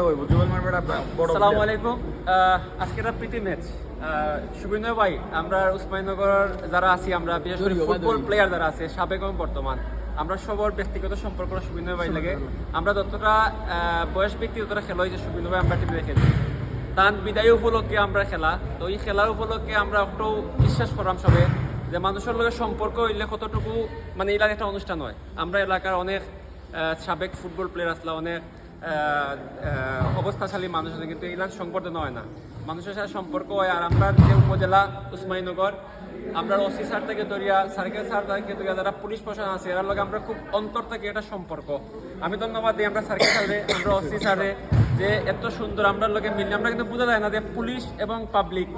আসসালামু আলাইকুম। আজকে একটা প্রীতি ম্যাচ সুবিনয় ভাই আমরা উসমানীনগর যারা আছি আমরা বিশেষ করে ফুটবল প্লেয়ার যারা আছে সাবেক এবং বর্তমান আমরা সবার ব্যক্তিগত সম্পর্ক ভাই লাগে। আমরা যতটা বয়স ব্যক্তি ততটা খেলা হয়েছে ভাই আমরা খেলি। তার বিদায় উপলক্ষে আমরা খেলা। তো এই খেলার উপলক্ষে আমরা একটু বিশ্বাস করলাম সবে যে মানুষের লগে সম্পর্ক হইলে কতটুকু মানে এলাকার একটা অনুষ্ঠান হয়। আমরা এলাকার অনেক আহ, সাবেক ফুটবল প্লেয়ার আসলে অনেক অবস্থাশালী মানুষ আছে, কিন্তু এগুলা সম্পর্ক নয় না। মানুষের সাথে সম্পর্ক হয় আর আমরা যে উপজেলা উসমানীনগর, আমরা ওসি স্যার থেকে ধরিয়া, সার্কেল স্যার থেকে ধরিয়া যারা পুলিশ প্রশাসন আছে, এরার লগে আমরা খুব অন্তর থেকে একটা সম্পর্ক। আমি ধন্যবাদ দিই আমরা সার্কেল স্যারে, আমরা ওসি স্যারে, যে এত সুন্দর আমরা লোকে মিললে আমরা কিন্তু বোঝা যায় না যে পুলিশ এবং পাবলিক।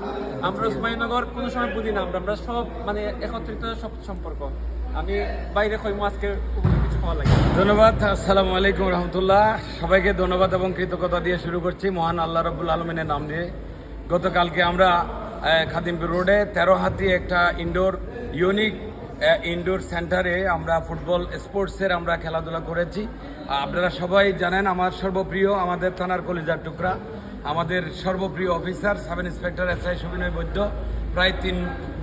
আমরা উসমানীনগর কোনো সময় বুঝি না আমরা আমরা সব মানে একত্রিত সব সম্পর্ক। আমি বাইরে কইমো আজকে ধন্যবাদ, আসসালামু আলাইকুম রহমতুল্লাহ। সবাইকে ধন্যবাদ এবং কৃতজ্ঞতা দিয়ে শুরু করছি মহান আল্লাহ রবুল আলমিনের নাম দিয়ে গতকালকে আমরা খাদিমপুর রোডে তেরো হাতি একটা ইনডোর ইউনিক ইনডোর সেন্টারে আমরা ফুটবল স্পোর্টসের আমরা খেলাধুলা করেছি। আপনারা সবাই জানেন আমার সর্বপ্রিয়, আমাদের থানার কলিজার টুকরা। আমাদের সর্বপ্রিয় officer sub inspector S I Subinoy Baidya. প্রায় তিন,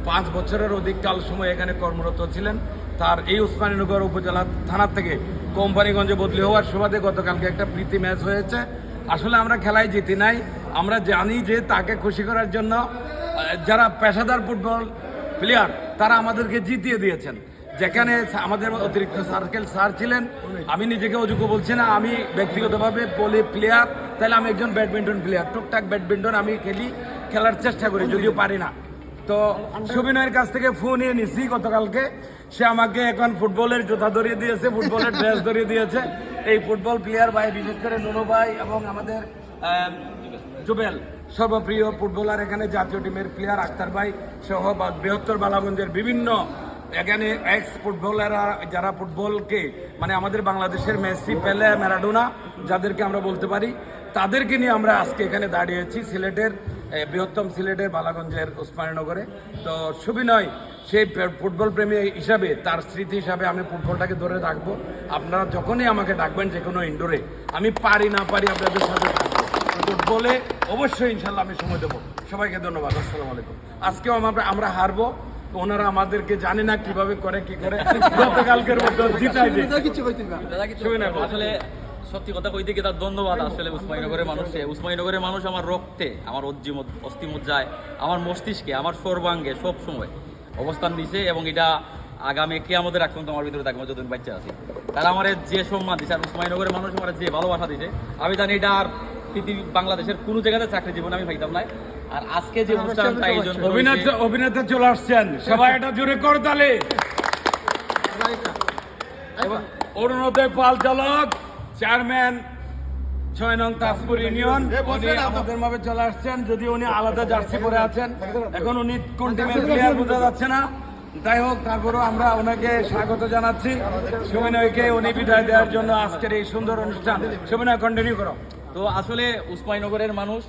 পাঁচ বছরের অধিক কাল সময় এখানে কর্মরত ছিলেন। তার এই উসমানীনগর উপজেলা থানার থেকে কোম্পানিগঞ্জে বদলি হওয়ার সুবাদে গতকালকে একটা প্রীতি ম্যাচ হয়েছে। আসলে আমরা খেলায় জিতি নাই। আমরা জানি যে তাকে খুশি করার জন্য যারা পেশাদার ফুটবল প্লেয়ার, তারা আমাদেরকে জিতিয়ে দিয়েছেন। যেখানে আমাদের অতিরিক্ত সার্কেল স্যার ছিলেন। আমি নিজেকে অযোগ্য বলছি না। আমি ব্যক্তিগতভাবে বলি প্লেয়ার, তাহলে আমি একজন ব্যাডমিন্টন প্লেয়ার। টুকটাক ব্যাডমিন্টন আমি খেলি, খেলার চেষ্টা করি, যদিও পারি না। তো সুবিনয়ের কাছ থেকে ফোন নিয়ে গতকালকে। সে আমাকে এখন ফুটবলের জুতা ধরিয়ে দিয়েছে, ফুটবলের ড্রেস ধরিয়ে দিয়েছে। এই ফুটবল প্লেয়ার ভাই, বিশেষ করে নুনু ভাই এবং আমাদের জুবেল। সর্বপ্রিয় ফুটবলার এখানে জাতীয় টিমের প্লেয়ার আক্তার ভাই সহ বৃহত্তর বালাগঞ্জের বিভিন্ন এখানে এক্স ফুটবলাররা যারা ফুটবলকে মানে আমাদের বাংলাদেশের মেসি, পেলে, ম্যারাডোনা যাদেরকে আমরা বলতে পারি, তাদেরকে নিয়ে আমরা আজকে এখানে দাঁড়িয়েছি সিলেটের বৃহত্তম সিলেটের বালাগঞ্জের ওসমানীনগরে তো সুবিনয় সেই ফুটবল প্রেমী হিসাবে তার স্মৃতি হিসাবে আমি ফুটবলটাকে ধরে রাখব। আপনারা যখনই আমাকে ডাকবেন যে কোনো ইনডোরে আমি পারি না পারি আপনাদের সাথে থাকব। ফুটবলে অবশ্যই ইনশাল্লাহ আমি সময় দেবো। সবাইকে ধন্যবাদ আসসালামু আলাইকুম। আজকেও আমরা আমরা হারবো। ওনারা আমাদেরকে জানে না কীভাবে করে কি করে। গতকালকের মতো জিতাই। আসলে সত্যি কথা কইতে গিয়ে তার ধন্যবাদ আসলে উসমানীনগরের মানুষে উসমানীনগরের মানুষ আমার রক্তে আমার অস্থিমজ্জায় আমার মস্তিষ্কে আমার সর্বাঙ্গে সব সময় অবস্থান দিছে এবং এটা আগামী কে আমাদের এখন আমার ভিতরে থাকবে যতদিন বাচ্চা আছে। তারা আমার যে সম্মান দিছে আর উসমানীনগরের মানুষ আমার যে ভালোবাসা দিছে আমি জানি এটা আর পৃথিবী বাংলাদেশের কোনো জায়গাতে চাকরি জীবনে আমি পাইতাম না আর আজকে যে অনুষ্ঠানটা আয়োজন করা হয়েছে- অভিনেতা অভিনেতা চলে আসছেন। সবাই এটা জুড়ে করতালে এবং অরুণোদয় পাল চালক চেয়ারম্যান ছয় নং তাজপুর ইউনিয়ন। উনি আমাদের মাঝে চলে আসছেন। যদি উনি আলাদা জার্সি পরে আছেন এখন উনি কোন টিমের প্লেয়ার বোঝা যাচ্ছে না। যাই হোক তারপরেও আমরা ওনাকে স্বাগত জানাচ্ছি। সুবিনয়কে উনি বিদায় দেওয়ার জন্য আজকের এই সুন্দর অনুষ্ঠান। সুবিনয় কন্টিনিউ করো। তো আসলে উসমানীনগরের মানুষ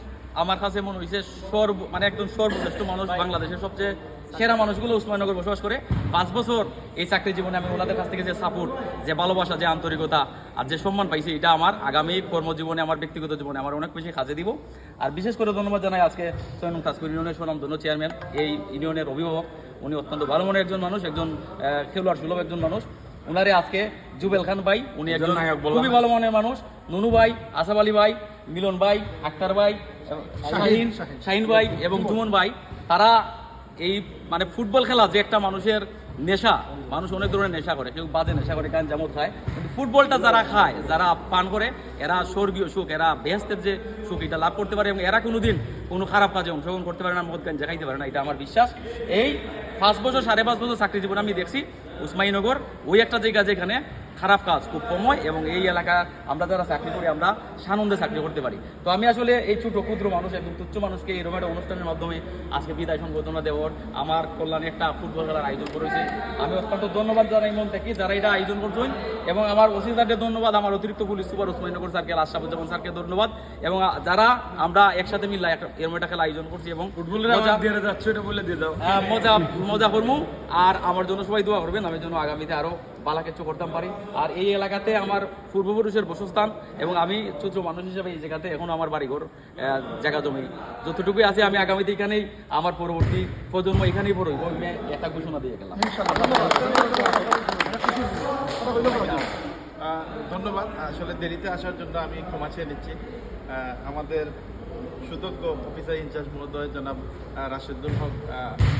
আমার কাছে মনে হয়েছে সর্ব মানে একদম সর্বশ্রেষ্ঠ মানুষ বাংলাদেশের সবচেয়ে সেরা মানুষগুলো উসমানীনগর বসবাস করে। পাঁচ বছর এই চাকরি জীবনে আমি ওনাদের কাছ থেকে যে সাপোর্ট যে ভালোবাসা যে আন্তরিকতা আর যে সম্মান পাইছি এটা আমার আগামী কর্মজীবনে আমার ব্যক্তিগত জীবনে আমার অনেক বেশি কাজে দিব। আর বিশেষ করে ধন্যবাদ জানাই আজকে সৈন্য তাজপুর ইউনিয়নের সুনাম ধন্য চেয়ারম্যান এই ইউনিয়নের অভিভাবক। উনি অত্যন্ত ভালো মনের একজন মানুষ একজন খেলোয়াড় সুলভ একজন মানুষ। ওনারে আজকে জুবেল খান ভাই উনি একজন খুবই ভালো মনের মানুষ। নুনু ভাই আসাফ আলী ভাই মিলন ভাই আক্তার ভাই শাহিন শাহিন ভাই এবং জুমন ভাই তারা এই মানে ফুটবল খেলা যে একটা মানুষের নেশা, মানুষ অনেক ধরনের নেশা করে, কেউ বাজে নেশা করে গান যেমন খায়। কিন্তু ফুটবলটা যারা খায়, যারা পান করে, এরা স্বর্গীয় সুখ, এরা বেহেস্তের যে সুখ, এটা লাভ করতে পারে এবং এরা কোনোদিন কোনো খারাপ কাজে অংশগ্রহণ করতে পারে না, মদ গান খাইতে পারে না, এটা আমার বিশ্বাস। এই পাঁচ বছর, সাড়ে পাঁচ বছর চাকরি জীবন আমি দেখছি উসমাইনগর ওই একটা জায়গা যেখানে খারাপ কাজ খুব কম হয় এবং এই এলাকা আমরা যারা চাকরি করি আমরা সানন্দে চাকরি করতে পারি। তো আমি আসলে এই ছোট ক্ষুদ্র মানুষ একদম তুচ্ছ মানুষকে এরকম একটা অনুষ্ঠানের মাধ্যমে আজকে বিদায় সংবর্ধনা দেওয়ার আমার কল্যাণে একটা ফুটবল খেলার আয়োজন করেছে। আমি অত্যন্ত ধন্যবাদ জানাই মন থেকে যারা এটা আয়োজন করছেন এবং আমার ওসি স্যারকে ধন্যবাদ আমার অতিরিক্ত পুলিশ সুপার উসমানীনগর স্যারকে আশরাফুজ্জামান স্যারকে ধন্যবাদ এবং যারা আমরা একসাথে মিলে একটা এরকম একটা খেলা আয়োজন করছি এবং ফুটবলের মজা- আওয়াজ দিয়ে যাচ্ছে এটা বলে দিয়ে দাও। মজা মজা করব আর আমার জন্য সবাই দোয়া করবেন আমি জন্য আগামীতে আরও বালা কিছু করতাম পারি। আর এই এলাকাতে আমার পূর্বপুরুষের বসস্থান এবং আমি ছোট মানুষ হিসেবে এই জায়গাতে এখন আমার বাড়িঘর জায়গা জমি। যতটুকুই আছে আমি আগামীতে এখানেই আমার পরবর্তী প্রজন্ম এখানেই হইব আমি একটা ঘোষণা দিয়ে গেলাম। ধন্যবাদ। আসলে দেরিতে আসার জন্য আমি ক্ষমা চেয়ে নিচ্ছি। আমাদের সুদক্ষ অফিসার ইনচার্জ মহোদয় জনাব রাশেদুল হক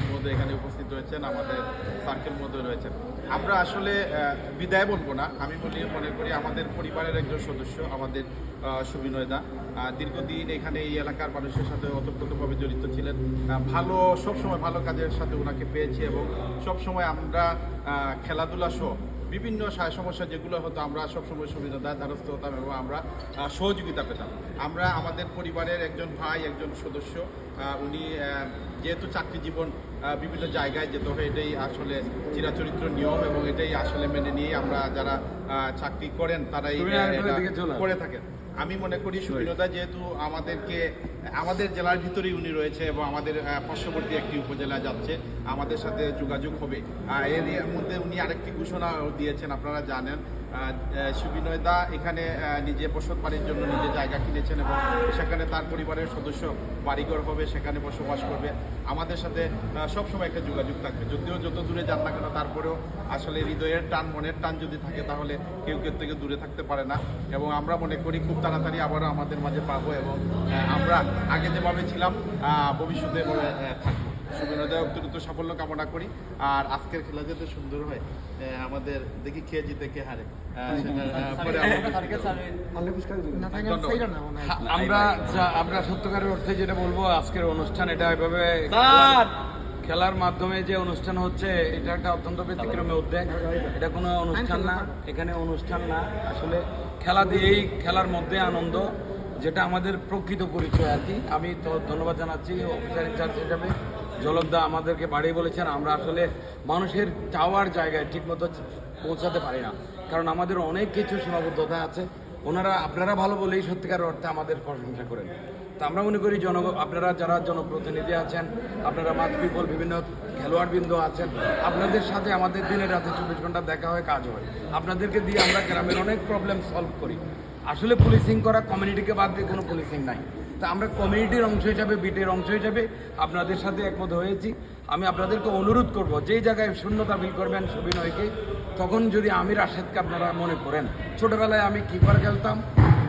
মহোদয় এখানে উপস্থিত রয়েছেন। আমাদের সার্কেল মহোদয় রয়েছেন। আমরা আসলে বিদায় বলব না। আমি বলি, মনে করি আমাদের পরিবারের একজন সদস্য, আমাদের সুবিনয়দা দীর্ঘদিন এখানে এই এলাকার মানুষের সাথে অতপ্রতভাবে জড়িত ছিলেন। ভালো, সবসময় ভালো কাজের সাথে ওনাকে পেয়েছি এবং সবসময় আমরা খেলাধুলা সহ বিভিন্ন সমস্যা যেগুলো হতো আমরা সবসময় সুবিধাদার দ্বারস্থ হতাম এবং আমরা সহযোগিতা পেতাম। আমরা আমাদের পরিবারের একজন ভাই একজন সদস্য উনি যেহেতু চাকরি জীবন বিভিন্ন জায়গায় যেতে হয় এটাই আসলে চিরাচরিত্র নিয়ম এবং এটাই আসলে মেনে নিয়ে আমরা যারা চাকরি করেন তারাই। করে থাকেন। আমি মনে করি সুবিনতা যেহেতু আমাদেরকে আমাদের জেলার ভিতরেই উনি রয়েছে এবং আমাদের পার্শ্ববর্তী একটি উপজেলা যাচ্ছে। আমাদের সাথে যোগাযোগ হবে। এর মধ্যে উনি আরেকটি ঘোষণা দিয়েছেন, আপনারা জানেন। সুবিনয় দা এখানে নিজে বসত বাড়ির জন্য নিজে জায়গা কিনেছেন এবং সেখানে তার পরিবারের সদস্য বাড়িঘর হবে, সেখানে বসবাস করবে। আমাদের সাথে সবসময় একটা যোগাযোগ থাকবে। যদিও যত দূরে যান না কেন, তারপরেও আসলে হৃদয়ের টান, মনের টান যদি থাকে, তাহলে কেউ কেউ থেকে দূরে থাকতে পারে না। এবং আমরা মনে করি, খুব তাড়াতাড়ি আবারও আমাদের মাঝে পাবো এবং আমরা আগে যেভাবে ছিলাম ভবিষ্যতে থাকব। সুবিনয় অত্যন্ত সাফল্য কামনা করি। আর আজকের খেলা যাতে সুন্দর হয় আমাদের দেখি খেয়ে জিতে কে হারে। আমরা- আমরা সত্যকারের অর্থে যেটা বলব আজকের অনুষ্ঠান এটা এভাবে খেলার মাধ্যমে যে অনুষ্ঠান হচ্ছে এটা একটা অত্যন্ত ব্যতিক্রমী উদ্যোগ। এটা কোনো অনুষ্ঠান না এখানে অনুষ্ঠান না। আসলে খেলা দিয়েই খেলার মধ্যে আনন্দ যেটা আমাদের প্রকৃত পরিচয় আর কি। আমি তো ধন্যবাদ জানাচ্ছি অফিসার ইনচার্জ হিসাবে। জলকদা আমাদেরকে বাড়িয়ে বলেছেন, আমরা আসলে মানুষের চাওয়ার জায়গায় ঠিকমতো পৌঁছাতে পারি না। কারণ আমাদের অনেক কিছু সীমাবদ্ধতা আছে। ওনারা, আপনারা ভালো বলেই সত্যিকার অর্থে আমাদের প্রশংসা করেন। তা আমরা মনে করি জন আপনারা যারা জনপ্রতিনিধি আছেন, আপনারা মাছ, পিপল, বিভিন্ন খেলোয়াড়বৃন্দ আছেন, আপনাদের সাথে আমাদের দিনে রাতে চব্বিশ ঘণ্টা দেখা হয় কাজ হয়। আপনাদেরকে দিয়ে আমরা গ্রামের অনেক প্রবলেম সলভ করি। আসলে পুলিশিং করা কমিউনিটিকে বাদ দিয়ে কোনো পুলিশিং নাই। তা আমরা কমিউনিটির অংশ হিসাবে বিটের অংশ হিসাবে আপনাদের সাথে একমত হয়েছি। আমি আপনাদেরকে অনুরোধ করব, যেই জায়গায় শূন্যতা ফিল করবেন সুবিনয়কে তখন যদি আমি রাশেদকে আপনারা মনে করেন, ছোটবেলায় আমি কিপার খেলতাম,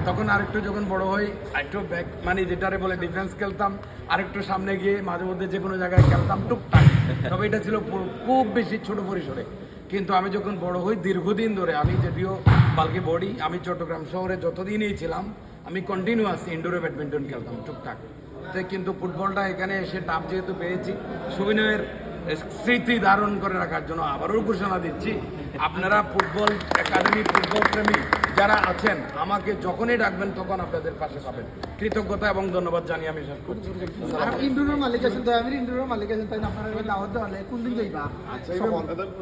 তখন আরেকটু যখন বড় হই একটু ব্যাক মানে যেটারে বলে ডিফেন্স খেলতাম, আরেকটু সামনে গিয়ে মাঝে মধ্যে যে কোনো জায়গায় খেলতাম, টুকটাক। তবে এটা ছিল খুব বেশি ছোট পরিসরে। কিন্তু আমি যখন বড় হই, দীর্ঘদিন ধরে আমি যদিও বালকে বডি, আমি চট্টগ্রাম শহরে যতদিনই ছিলাম, আমি কন্টিনিউয়াস ইনডোরে ব্যাডমিন্টন খেলতাম, টুকটাক। কিন্তু ফুটবলটা এখানে এসে টাপ যেহেতু পেয়েছি, সুবিনয়ের স্মৃতি ধারণ করে রাখার জন্য আবারও ঘোষণা দিচ্ছি। আপনারা ফুটবল একাডেমি ফুটবল প্রেমী যারা আছেন আমাকে যখনই ডাকবেন তখন আপনাদের পাশে পাবেন। কৃতজ্ঞতা এবং ধন্যবাদ জানিয়ে আমি শেষ করছি। আর ইন্ডোরের মালিক আছেন তাই আমি ইন্ডোরের মালিক আছেন তাই আপনারা এবার দাওয়াত দেওয়া হলে কোন দিন যাইবা?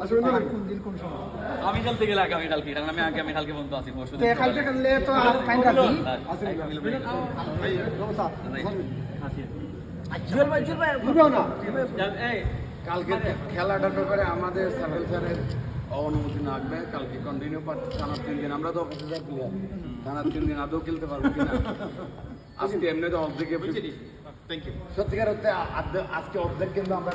আসলে কোন দিন কোন সময়? আমি আগামী কালকে কারণ আমি আগামী কালকে আছি পরশু তো কালকে তো আর ফাইন না? কালকে খেলাটার ব্যাপারে আমাদের সার্কেল স্যারের অনুমতি লাগবে কালকে কন্টিনিউ পাচ্ছি থানার তিন দিন। আমরা তো অফিসে থাকি থানার তিন দিন আদৌ খেলতে পারব কিনা আজকে এমনি তো অর্ধেক সত্যিকার হচ্ছে আজকে অর্ধেক কিন্তু আমরা